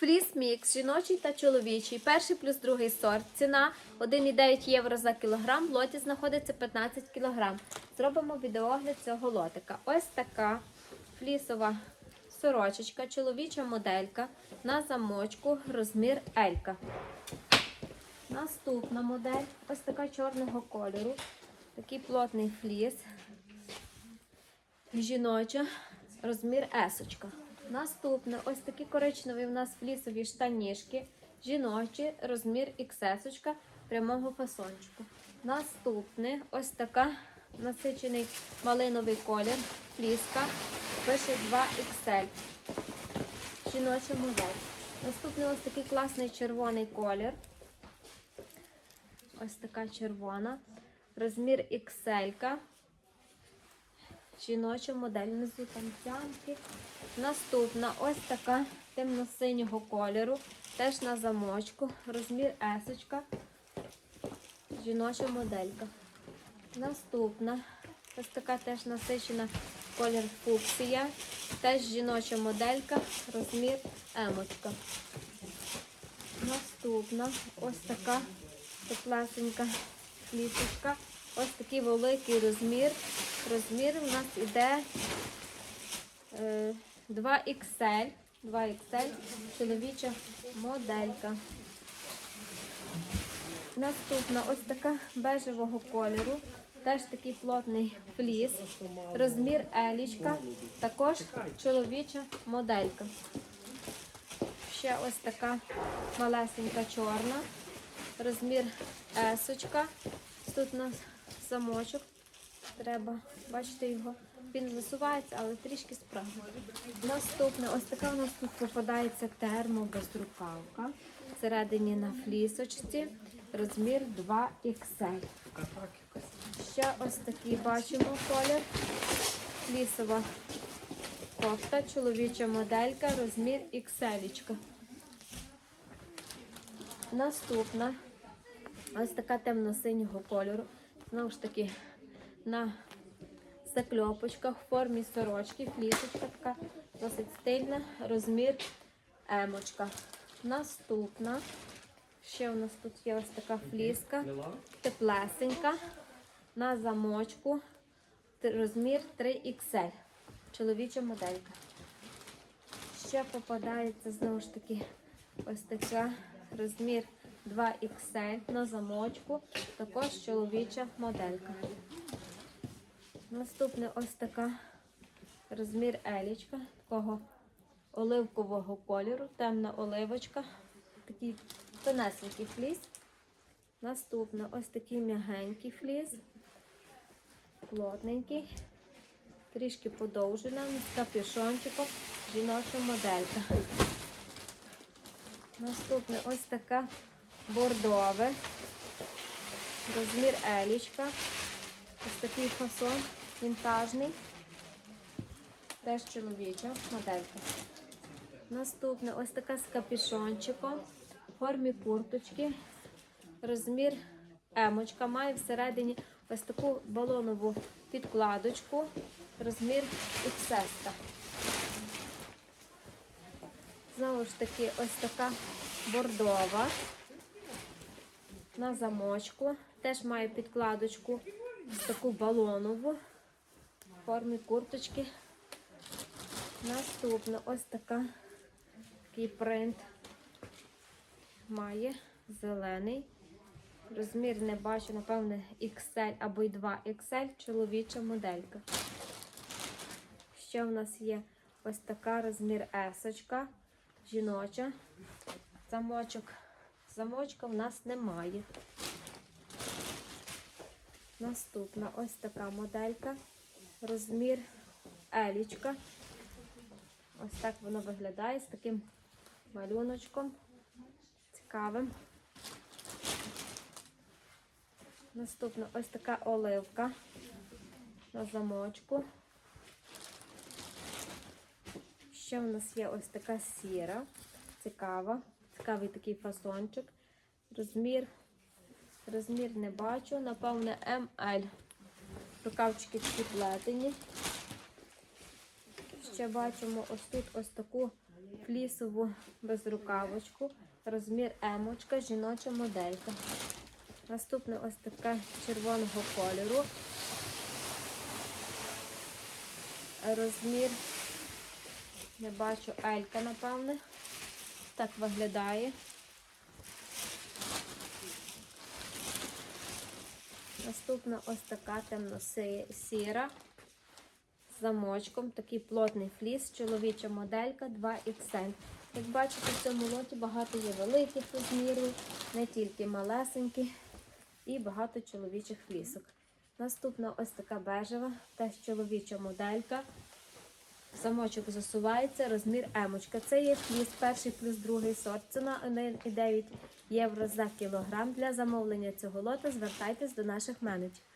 Фліс мікс, жіночий та чоловічий. Перший плюс другий сорт. Ціна 1,9 євро за кілограм. В лоті знаходиться 15 кілограм. Зробимо відеогляд цього лотика. Ось така флісова сорочечка, чоловіча моделька на замочку, розмір Елька. Наступна модель ось така чорного кольору. Такий плотний фліс. Жіноча, розмір есочка. Наступне ось такі коричневі у нас флісові штанішки. Жіночі, розмір XS прямого фасончику. Наступне ось така насичений малиновий колір. Фліска. Пише 2XL. Жіноча модель. Наступний ось такий класний червоний колір. Ось така червона. Розмір XL. Жіноча модель. Внизу там тянки. Наступна ось така темно-синього кольору. Теж на замочку. Розмір есочка. Жіноча моделька. Наступна. Ось така теж насичена колір фуксія. Теж жіноча моделька. Розмір емочка. Наступна ось така теплесенька флісочка. Ось такий великий розмір. Розмір у нас іде е, 2XL. 2XL чоловіча моделька. Наступна ось така бежевого кольору. Теж такий плотний фліс. Розмір елічка. Також чоловіча моделька. Ще ось така малесенька чорна. Розмір есочка. Тут у нас замочок. Треба бачити його. Він засувається, але трішки справа. Наступне, ось така у нас тут попадається термобезрукавка. Всередині на флісочці. Розмір 2XL. Ще ось такий бачимо колір. Флісова кофта, чоловіча моделька, розмір XL. Наступна ось така темно-синього кольору. Знову ж таки, на закльопочках в формі сорочки, флісочка така досить стильна, розмір емочка. Наступна. Ще у нас тут є ось така фліска, теплесенька, на замочку, розмір 3XL. Чоловіча моделька. Ще попадається знову ж таки ось така розмір 2XL на замочку, також чоловіча моделька. Наступне ось така розмір елічка, такого оливкового кольору, темна оливочка, такий тонесенький фліс. Наступне ось такий м'ягенький фліс, плотненький, трішки подовжена, з капюшончиком, жіноча моделька. Наступне ось така бордове, розмір елічка. Ось такий фасон вінтажний. Теж чоловіча моделька. Наступне ось така з капюшончиком в формі курточки. Розмір емочка. Має всередині ось таку балонову підкладочку. Розмір XS. Знову ж таки, ось така бордова на замочку. Теж має підкладочку ось таку балонову в формі курточки. Наступна ось така такий принт має зелений. Розмір не бачу, напевне, XL або й 2XL чоловіча моделька. Ще в нас є ось така розмір есочка, жіноча. Замочок. Замочка в нас немає. Наступна ось така моделька. Розмір елічка. Ось так воно виглядає з таким малюночком. Цікавим. Наступна ось така оливка на замочку. Ще в нас є ось така сіра, цікава, цікавий такий фасончик. Розмір, розмір не бачу, напевне, МЛ. Рукавчики такі плетені. Ще бачимо ось тут ось таку флісову безрукавочку, розмір емочка, жіноча моделька. Наступне ось таке червоного кольору. Розмір, не бачу, елька, напевне. Так виглядає. Наступна ось така темно-сіра з замочком, такий плотний фліс, чоловіча моделька 2XL. Як бачите, в цьому лоті багато є великих розмірів, не тільки малесенькі, і багато чоловічих флісок. Наступна ось така бежева, теж чоловіча моделька. Замочок засувається, розмір емочка. Це є фліс, перший плюс другий сорт. Ціна 1,9 євро за кілограм. Для замовлення цього лота звертайтесь до наших менеджерів.